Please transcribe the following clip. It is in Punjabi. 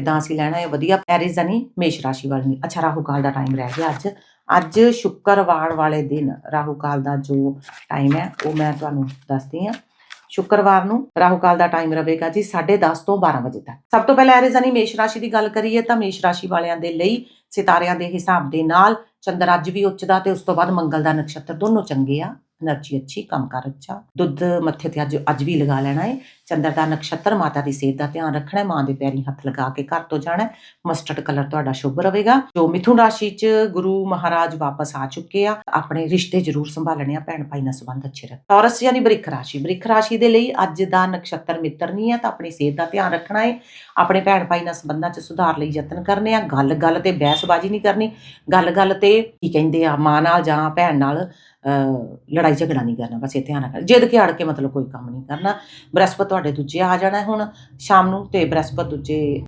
ਇਦਾਂ ਅਸੀਂ ਲੈਣਾ ਹੈ ਵਧੀਆ ਪੈਰਿਸ ਦਾ ਨਹੀਂ, ਮੇਸ਼ ਰਾਸ਼ੀ ਵਾਲੇ ਨੇ ਅੱਛਾ ਰਾਹੂ ਕਾਲ ਦਾ ਟਾਈਮ ਰਹਿ ਗਿਆ ਅੱਜ। ਅੱਜ ਸ਼ੁੱਕਰਵਾਰ ਵਾਲੇ ਦਿਨ ਰਾਹੂ ਕਾਲ ਦਾ ਜੋ ਟਾਈਮ ਹੈ, ਉਹ ਮੈਂ ਤੁਹਾਨੂੰ ਦੱਸਦੀ ਹਾਂ। ਸ਼ੁੱਕਰਵਾਰ ਨੂੰ ਰਾਹੂ ਕਾਲ ਦਾ ਟਾਈਮ ਰਹੇਗਾ ਜੀ 10:30 ਤੋਂ 12 ਵਜੇ ਤੱਕ। ਸਭ ਤੋਂ ਪਹਿਲਾਂ ਐਰਿਜ਼ਨੀ ਮੇਸ਼ ਰਾਸ਼ੀ ਦੀ ਗੱਲ ਕਰੀਏ ਤਾਂ ਮੇਸ਼ ਰਾਸ਼ੀ ਵਾਲਿਆਂ ਦੇ ਲਈ ਸਿਤਾਰਿਆਂ ਦੇ ਹਿਸਾਬ ਦੇ ਨਾਲ ਚੰਦਰ ਅੱਜ ਵੀ ਉੱਚਦਾ ਤੇ ਉਸ ਤੋਂ ਬਾਅਦ ਮੰਗਲ ਦਾ ਨਕਸ਼ਤਰ ਦੋਨੋਂ ਚੰਗੇ ਆ। એનર્જી ਅੱਛੀ ਕੰਮਕਾਰ ਅੱਛਾ ਦੁੱਧ ਮੱਥੇ ਤੇ ਅੱਜ ਅੱਜ ਵੀ ਲਗਾ ਲੈਣਾ ਹੈ ਚੰਦਰ ਦਾ ਨਕਸ਼ਤਰ ਮਾਤਾ ਦੀ ਸਿਹਤ ਦਾ ਧਿਆਨ ਰੱਖਣਾ ਹੈ ਮਾਂ ਦੇ ਪੈਰੀ ਹੱਥ ਲਗਾ ਕੇ ਘਰ ਤੋਂ ਜਾਣਾ ਮਸਟਰਡ ਕਲਰ ਤੁਹਾਡਾ ਸ਼ੁਭ ਰਹੇਗਾ. ਜੋ ਮਿਥੁਨ ਰਾਸ਼ੀ 'ਚ ਗੁਰੂ ਮਹਾਰਾਜ ਵਾਪਸ ਆ ਚੁੱਕੇ ਆ ਆਪਣੇ ਰਿਸ਼ਤੇ ਜ਼ਰੂਰ ਸੰਭਾਲਣੇ ਆ ਭੈਣ ਭਾਈ ਨਾਲ ਸੰਬੰਧ ਅੱਛੇ ਰੱਖ। ਟੌਰਸ ਯਾਨੀ ਬ੍ਰਿਖ ਰਾਸ਼ੀ। ਬ੍ਰਿਖ ਰਾਸ਼ੀ ਦੇ ਲਈ ਅੱਜ ਦਾ ਨਕਸ਼ਤਰ ਮਿੱਤਰ ਨਹੀਂ ਹੈ, ਤਾਂ ਆਪਣੀ ਸਿਹਤ ਦਾ ਧਿਆਨ ਰੱਖਣਾ ਹੈ। ਆਪਣੇ ਭੈਣ ਭਾਈ ਨਾਲ ਸੰਬੰਧਾਂ 'ਚ ਸੁਧਾਰ ਲਈ ਯਤਨ ਕਰਨੇ ਆ। ਗੱਲ-ਗੱਲ ਤੇ ਬਹਿਸਬਾਜ਼ੀ ਨਹੀਂ ਕਰਨੀ। ਗੱਲ-ਗੱਲ ਤੇ ਕੀ ਕਹਿੰਦੇ ਆ, ਮਾਂ ਨਾਲ ਜਾਂ ਭੈਣ ਨਾਲ ਲੜਾਈ ਲੜਾਈ ਝਗੜਾ ਨਹੀਂ ਕਰਨਾ, ਬਸ ਇਹ ਧਿਆਨ ਰੱਖਣਾ। ਜਿੱਦ ਕੇ ਅੜ ਕੇ ਮਤਲਬ ਕੋਈ ਕੰਮ ਨਹੀਂ ਕਰਨਾ। ਬ੍ਰਹਸਪਤ ਤੁਹਾਡੇ ਦੂਜੇ ਆ ਜਾਣਾ ਹੁਣ ਸ਼ਾਮ ਨੂੰ ਤੇ ਬ੍ਰਹਸਪਤ ਦੂਜੇ